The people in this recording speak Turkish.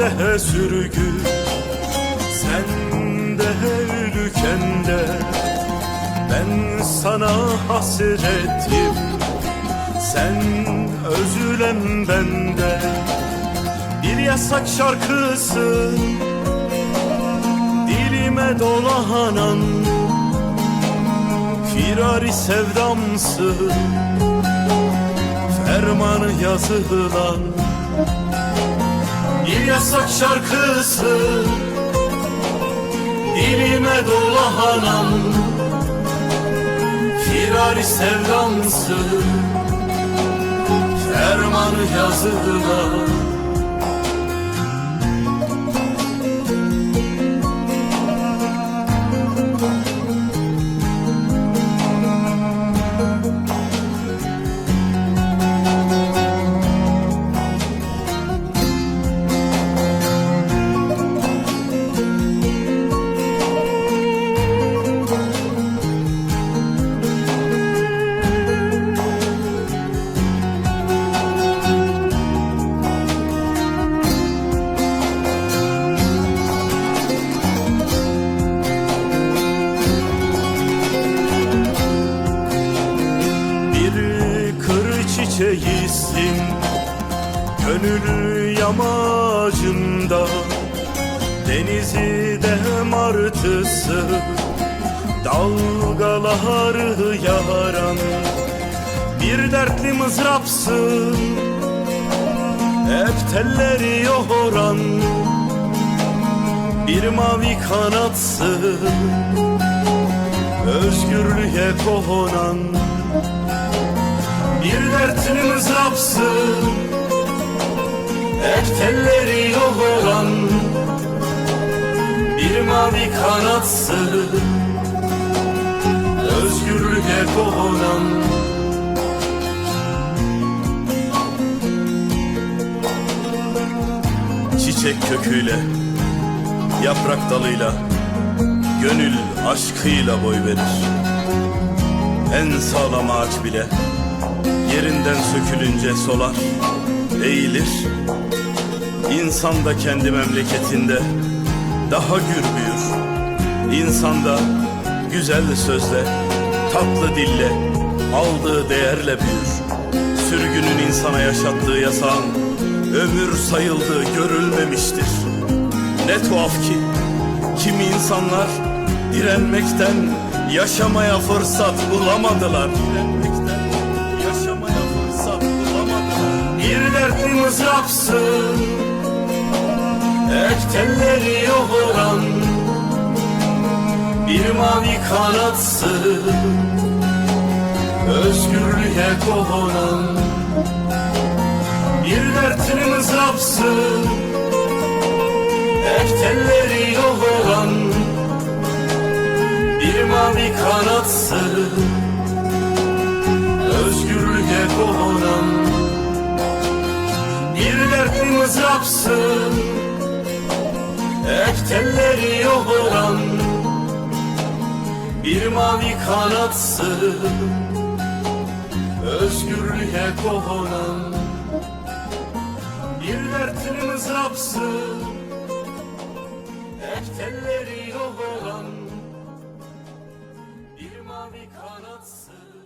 de sürgü Sen de ölüken de Ben sana hasretim Sen özülem bende. Bir yasak şarkısın Dilime dolanan Firari sevdamsın. Fermanı yazılan Bir yasak şarkısı? Dilime dolanan Firari sevdamsın Fermanı yazılan çiçeğisin Gönül yamacında Denizi de martısı. Dalgaları yaran Bir dertli mızrapsın. Hep telleri yoran Bir mavi kanatsın. Özgürlüğe konan bir dertli mızrapsın Hep telleri yoğuran Bir mavi kanatsın. Özgürlüğe konan Çiçek köküyle Yaprak dalıyla Gönül aşkıyla boy verir En sağlam ağaç bile Yerinden sökülünce solar, eğilir. İnsan da kendi memleketinde daha gür büyür. İnsan da güzel sözle, tatlı dille, aldığı değerle büyür. Sürgünün insana yaşattığı yasağın ömür sayıldığı görülmemiştir. Ne tuhaf ki kimi insanlar direnmekten yaşamaya fırsat bulamadılar. Direnmekten yaşamaya fırsat bulamadılar. Bir dertli mızrapsın, ek telleri yoğuran, bir mavi kanatsın, özgürlüğe konan. Bir dertli mızrapsın, ek mavi kanatsın Özgürlüğe konan Bir dertli mızrapsın Ek telleri yoğuran Bir mavi kanatsın Özgürlüğe konan Bir dertli mızrapsın Ek telleri yoğuran yaratsın